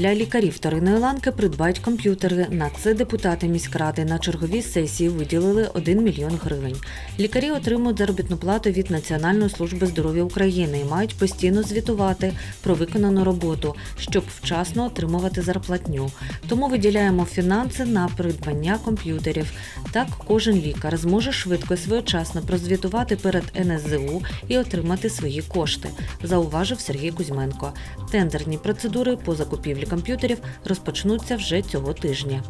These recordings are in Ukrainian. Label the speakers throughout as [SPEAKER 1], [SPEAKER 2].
[SPEAKER 1] Для лікарів вторинної ланки придбають комп'ютери. На це депутати міськради на черговій сесії виділили 1 мільйон гривень. Лікарі отримують заробітну плату від Національної служби здоров'я України і мають постійно звітувати про виконану роботу, щоб вчасно отримувати зарплатню. Тому виділяємо фінанси на придбання комп'ютерів. Так кожен лікар зможе швидко і своєчасно прозвітувати перед НСЗУ і отримати свої кошти, зауважив Сергій Кузьменко. Тендерні процедури по закупівлі комп'ютерів розпочнуться вже цього тижня.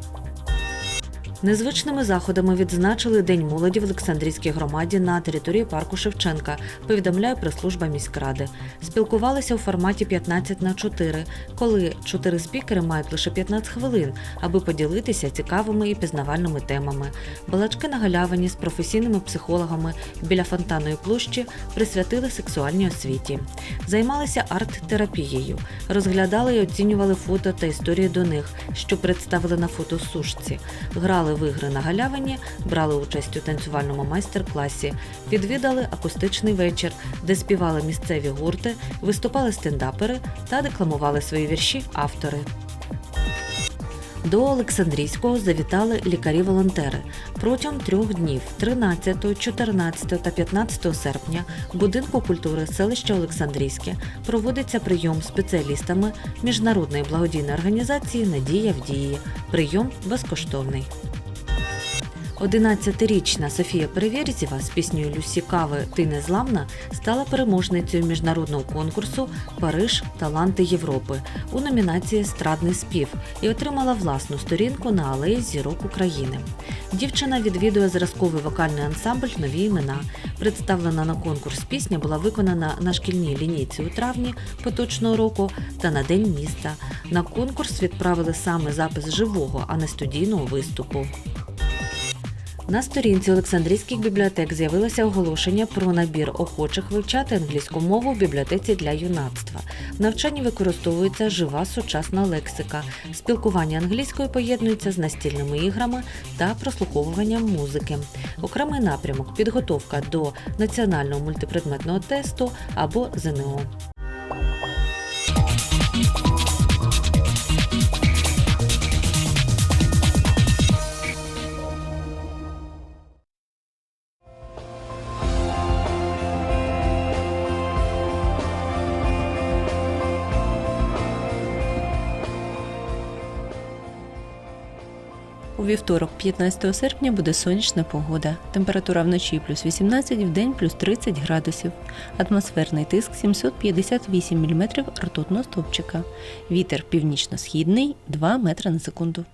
[SPEAKER 1] Незвичними заходами відзначили День молоді в Олександрійській громаді на території парку Шевченка, повідомляє прес-служба міськради. Спілкувалися у форматі 15 на 4, коли чотири спікери мають лише 15 хвилин, аби поділитися цікавими і пізнавальними темами. Балачки на галявині з професійними психологами біля фонтанної площі присвятили сексуальній освіті. Займалися арт-терапією, розглядали і оцінювали фото та історії до них, що представили на фотосушці. Грали в ігри на галявині, брали участь у танцювальному майстер-класі, відвідали акустичний вечір, де співали місцеві гурти, виступали стендапери та декламували свої вірші автори. До Олександрійського завітали лікарі-волонтери. Протягом трьох днів 13, 14 та 15 серпня в будинку культури селища Олександрійське проводиться прийом спеціалістами міжнародної благодійної організації Надія в дії. Прийом безкоштовний. 11-річна Софія Перевєрзєва з піснею Люсі Кави Ти незламна стала переможницею міжнародного конкурсу Париж Таланти Європи у номінації Страдний спів і отримала власну сторінку на алеї зірок України. Дівчина відвідує зразковий вокальний ансамбль Нові імена. Представлена на конкурс пісня була виконана на шкільній лінійці у травні поточного року та на День міста. На конкурс відправили саме запис живого, а не студійного виступу. На сторінці Олександрійських бібліотек з'явилося оголошення про набір охочих вивчати англійську мову в бібліотеці для юнацтва. В навчанні використовується жива сучасна лексика. Спілкування англійською поєднується з настільними іграми та прослуховуванням музики. Окремий напрямок підготовка до національного мультипредметного тесту або ЗНО.
[SPEAKER 2] У вівторок, 15 серпня, буде сонячна погода. Температура вночі плюс 18, в день плюс 30 градусів. Атмосферний тиск 758 мм ртутного стовпчика. Вітер північно-східний 2 метри на секунду.